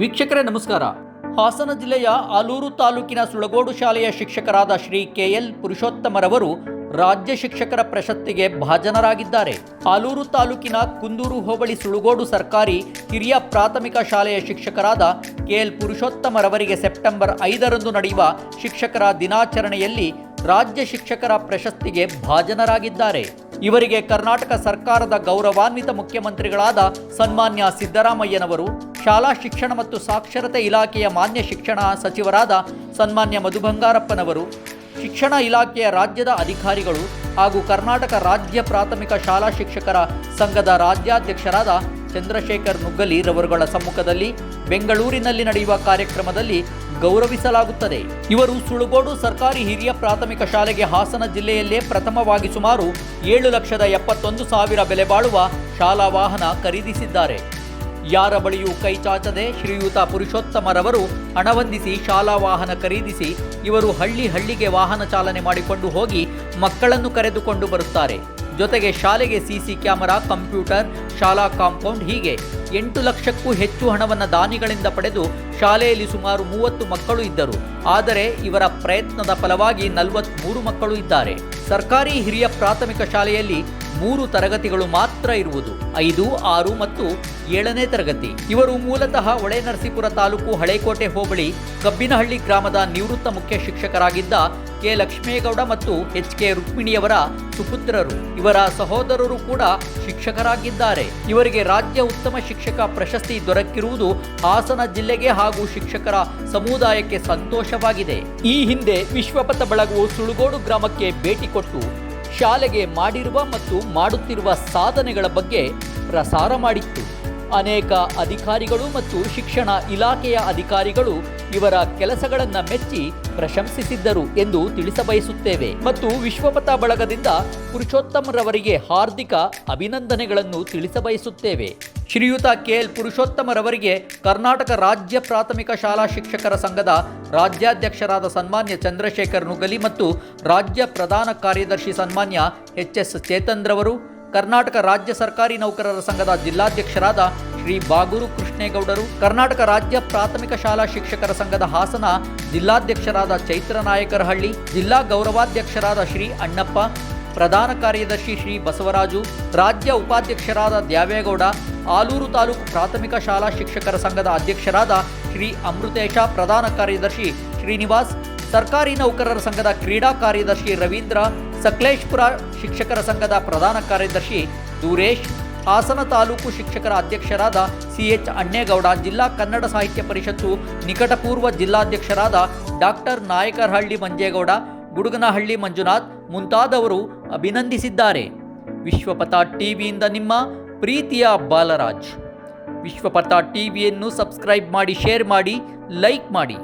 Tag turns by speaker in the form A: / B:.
A: ವೀಕ್ಷಕರೇ, ನಮಸ್ಕಾರ. ಹಾಸನ ಜಿಲ್ಲೆಯ ಆಲೂರು ತಾಲೂಕಿನ ಸುಳಗೋಡು ಶಾಲೆಯ ಶಿಕ್ಷಕರಾದ ಶ್ರೀ ಕೆ ಎಲ್ ಪುರುಷೋತ್ತಮರವರು ರಾಜ್ಯ ಶಿಕ್ಷಕರ ಪ್ರಶಸ್ತಿಗೆ ಭಾಜನರಾಗಿದ್ದಾರೆ. ಆಲೂರು ತಾಲೂಕಿನ ಕುಂದೂರು ಹೋಬಳಿ ಸುಳುಗೋಡು ಸರ್ಕಾರಿ ಹಿರಿಯ ಪ್ರಾಥಮಿಕ ಶಾಲೆಯ ಶಿಕ್ಷಕರಾದ ಕೆಎಲ್ ಪುರುಷೋತ್ತಮರವರಿಗೆ ಸೆಪ್ಟೆಂಬರ್ ಐದರಂದು ನಡೆಯುವ ಶಿಕ್ಷಕರ ದಿನಾಚರಣೆಯಲ್ಲಿ ರಾಜ್ಯ ಶಿಕ್ಷಕರ ಪ್ರಶಸ್ತಿಗೆ ಭಾಜನರಾಗಿದ್ದಾರೆ. ಇವರಿಗೆ ಕರ್ನಾಟಕ ಸರ್ಕಾರದ ಗೌರವಾನ್ವಿತ ಮುಖ್ಯಮಂತ್ರಿಗಳಾದ ಸನ್ಮಾನ್ಯ ಸಿದ್ದರಾಮಯ್ಯನವರು ಶಾಲಾ ಶಿಕ್ಷಣ ಮತ್ತು ಸಾಕ್ಷರತೆ ಇಲಾಖೆಯ ಮಾನ್ಯ ಶಿಕ್ಷಣ ಸಚಿವರಾದ ಸನ್ಮಾನ್ಯ ಮಧು ಬಂಗಾರಪ್ಪನವರು ಶಿಕ್ಷಣ ಇಲಾಖೆಯ ರಾಜ್ಯದ ಅಧಿಕಾರಿಗಳು ಹಾಗೂ ಕರ್ನಾಟಕ ರಾಜ್ಯ ಪ್ರಾಥಮಿಕ ಶಾಲಾ ಶಿಕ್ಷಕರ ಸಂಘದ ರಾಜ್ಯಾಧ್ಯಕ್ಷರಾದ ಚಂದ್ರಶೇಖರ್ ನುಗ್ಗಲಿ ರವರುಗಳ ಸಮ್ಮುಖದಲ್ಲಿ ಬೆಂಗಳೂರಿನಲ್ಲಿ ನಡೆಯುವ ಕಾರ್ಯಕ್ರಮದಲ್ಲಿ ಗೌರವಿಸಲಾಗುತ್ತದೆ. ಇವರು ಸುಳುಗೋಡು ಸರ್ಕಾರಿ ಹಿರಿಯ ಪ್ರಾಥಮಿಕ ಶಾಲೆಗೆ ಹಾಸನ ಜಿಲ್ಲೆಯಲ್ಲೇ ಪ್ರಥಮವಾಗಿ ಸುಮಾರು ಏಳು ಲಕ್ಷದ ಎಪ್ಪತ್ತೊಂದು ಸಾವಿರ ಬೆಲೆ ಬಾಳುವ ಶಾಲಾ ವಾಹನ ಖರೀದಿಸಿದ್ದಾರೆ. ಯಾರ ಬಳಿಯೂ ಕೈಚಾಚದೆ ಶ್ರೀಯುತ ಪುರುಷೋತ್ತಮರವರು ಹಣವಂದಿಸಿ ಶಾಲಾ ವಾಹನ ಖರೀದಿಸಿ ಇವರು ಹಳ್ಳಿ ಹಳ್ಳಿಗೆ ವಾಹನ ಚಾಲನೆ ಮಾಡಿಕೊಂಡು ಹೋಗಿ ಮಕ್ಕಳನ್ನು ಕರೆದುಕೊಂಡು ಬರುತ್ತಾರೆ. ಜೊತೆಗೆ ಶಾಲೆಗೆ ಸಿಸಿ ಕ್ಯಾಮೆರಾ, ಕಂಪ್ಯೂಟರ್, ಶಾಲಾ ಕಾಂಪೌಂಡ್ ಹೀಗೆ ಎಂಟು ಲಕ್ಷಕ್ಕೂ ಹೆಚ್ಚು ಹಣವನ್ನು ದಾನಿಗಳಿಂದ ಪಡೆದು ಶಾಲೆಯಲ್ಲಿ ಸುಮಾರು ಮೂವತ್ತು ಮಕ್ಕಳು ಇದ್ದರು. ಆದರೆ ಇವರ ಪ್ರಯತ್ನದ ಫಲವಾಗಿ ನಲವತ್ಮೂರು ಮಕ್ಕಳು ಇದ್ದಾರೆ. ಸರ್ಕಾರಿ ಹಿರಿಯ ಪ್ರಾಥಮಿಕ ಶಾಲೆಯಲ್ಲಿ ಮೂರು ತರಗತಿಗಳು ಮಾತ್ರ ಇರುವುದು. ಐದು, ಆರು ಮತ್ತು ಏಳನೇ ತರಗತಿ. ಇವರು ಮೂಲತಃ ಹೊಳೆನರಸೀಪುರ ತಾಲೂಕು ಹಳೇಕೋಟೆ ಹೋಬಳಿ ಕಬ್ಬಿನಹಳ್ಳಿ ಗ್ರಾಮದ ನಿವೃತ್ತ ಮುಖ್ಯ ಶಿಕ್ಷಕರಾಗಿದ್ದ ಕೆ. ಲಕ್ಷ್ಮೇಗೌಡ ಮತ್ತು ಎಚ್. ಕೆ. ರುಕ್ಮಿಣಿಯವರ ಸುಪುತ್ರರು. ಇವರ ಸಹೋದರರು ಕೂಡ ಶಿಕ್ಷಕರಾಗಿದ್ದಾರೆ. ಇವರಿಗೆ ರಾಜ್ಯ ಉತ್ತಮ ಶಿಕ್ಷಕ ಪ್ರಶಸ್ತಿ ದೊರಕಿರುವುದು ಹಾಸನ ಜಿಲ್ಲೆಗೆ ಹಾಗೂ ಶಿಕ್ಷಕರ ಸಮುದಾಯಕ್ಕೆ ಸಂತೋಷವಾಗಿದೆ. ಈ ಹಿಂದೆ ವಿಶ್ವಪಥ ಬಳಗವು ಸುಳುಗೋಡು ಗ್ರಾಮಕ್ಕೆ ಭೇಟಿ ಕೊಟ್ಟು ಶಾಲೆಗೆ ಮಾಡಿರುವ ಮತ್ತು ಮಾಡುತ್ತಿರುವ ಸಾಧನೆಗಳ ಬಗ್ಗೆ ಪ್ರಸಾರ ಮಾಡಿತ್ತು. ಅನೇಕ ಅಧಿಕಾರಿಗಳು ಮತ್ತು ಶಿಕ್ಷಣ ಇಲಾಖೆಯ ಅಧಿಕಾರಿಗಳು ಇವರ ಕೆಲಸಗಳನ್ನು ಮೆಚ್ಚಿ ಪ್ರಶಂಸಿಸಿದ್ದರು ಎಂದು ತಿಳಿಸಬಯಸುತ್ತೇವೆ. ಮತ್ತು ವಿಶ್ವಪಥ ಬಳಗದಿಂದ ಪುರುಷೋತ್ತಮರವರಿಗೆ ಹಾರ್ದಿಕ ಅಭಿನಂದನೆಗಳನ್ನು ತಿಳಿಸಬಯಸುತ್ತೇವೆ. ಶ್ರೀಯುತ ಕೆ ಎಲ್ ಪುರುಷೋತ್ತಮರವರಿಗೆ ಕರ್ನಾಟಕ ರಾಜ್ಯ ಪ್ರಾಥಮಿಕ ಶಾಲಾ ಶಿಕ್ಷಕರ ಸಂಘದ ರಾಜ್ಯಾಧ್ಯಕ್ಷರಾದ ಸನ್ಮಾನ್ಯ ಚಂದ್ರಶೇಖರ್ ನುಗಲಿ ಮತ್ತು ರಾಜ್ಯ ಪ್ರಧಾನ ಕಾರ್ಯದರ್ಶಿ ಸನ್ಮಾನ್ಯ ಎಚ್ ಎಸ್ ಚೇತಂದ್ರವರು ಕರ್ನಾಟಕ ರಾಜ್ಯ ಸರ್ಕಾರಿ ನೌಕರರ ಸಂಘದ ಜಿಲ್ಲಾಧ್ಯಕ್ಷರಾದ ಶ್ರೀ ಬಾಗೂರು ಕೃಷ್ಣೇಗೌಡರು, ಕರ್ನಾಟಕ ರಾಜ್ಯ ಪ್ರಾಥಮಿಕ ಶಾಲಾ ಶಿಕ್ಷಕರ ಸಂಘದ ಹಾಸನ ಜಿಲ್ಲಾಧ್ಯಕ್ಷರಾದ ಚೈತ್ರ ನಾಯಕರಹಳ್ಳಿ ಜಿಲ್ಲಾ ಗೌರವಾಧ್ಯಕ್ಷರಾದ ಶ್ರೀ ಅಣ್ಣಪ್ಪ, ಪ್ರಧಾನ ಕಾರ್ಯದರ್ಶಿ ಶ್ರೀ ಬಸವರಾಜು, ರಾಜ್ಯ ಉಪಾಧ್ಯಕ್ಷರಾದ ದ್ಯಾವೇಗೌಡ, ಆಲೂರು ತಾಲೂಕು ಪ್ರಾಥಮಿಕ ಶಾಲಾ ಶಿಕ್ಷಕರ ಸಂಘದ ಅಧ್ಯಕ್ಷರಾದ ಶ್ರೀ ಅಮೃತೇಶ ಪ್ರಧಾನ ಕಾರ್ಯದರ್ಶಿ ಶ್ರೀನಿವಾಸ್, ಸರ್ಕಾರಿ ನೌಕರರ ಸಂಘದ ಕ್ರೀಡಾ ಕಾರ್ಯದರ್ಶಿ ರವೀಂದ್ರ, ಸಕಲೇಶ್ಪುರ ಶಿಕ್ಷಕರ ಸಂಘದ ಪ್ರಧಾನ ಕಾರ್ಯದರ್ಶಿ ದೂರೇಶ್, ಹಾಸನ ತಾಲೂಕು ಶಿಕ್ಷಕರ ಅಧ್ಯಕ್ಷರಾದ ಸಿಎಚ್ ಅಣ್ಣೇಗೌಡ, ಜಿಲ್ಲಾ ಕನ್ನಡ ಸಾಹಿತ್ಯ ಪರಿಷತ್ತು ನಿಕಟಪೂರ್ವ ಜಿಲ್ಲಾಧ್ಯಕ್ಷರಾದ ಡಾಕ್ಟರ್ ನಾಯಕರಹಳ್ಳಿ ಮಂಜೇಗೌಡ, ಗುಡುಗನಹಳ್ಳಿ ಮಂಜುನಾಥ್ ಮುಂತಾದವರು ಅಭಿನಂದಿಸಿದ್ದಾರೆ. ವಿಶ್ವಪಥ ಟಿವಿಯಿಂದ ನಿಮ್ಮ ಪ್ರೀತಿಯ ಬಾಲರಾಜ್. ವಿಶ್ವಪಥ ಟಿವಿಯನ್ನು ಸಬ್ಸ್ಕ್ರೈಬ್ ಮಾಡಿ ಶೇರ್ ಮಾಡಿ ಲೈಕ್ ಮಾಡಿ.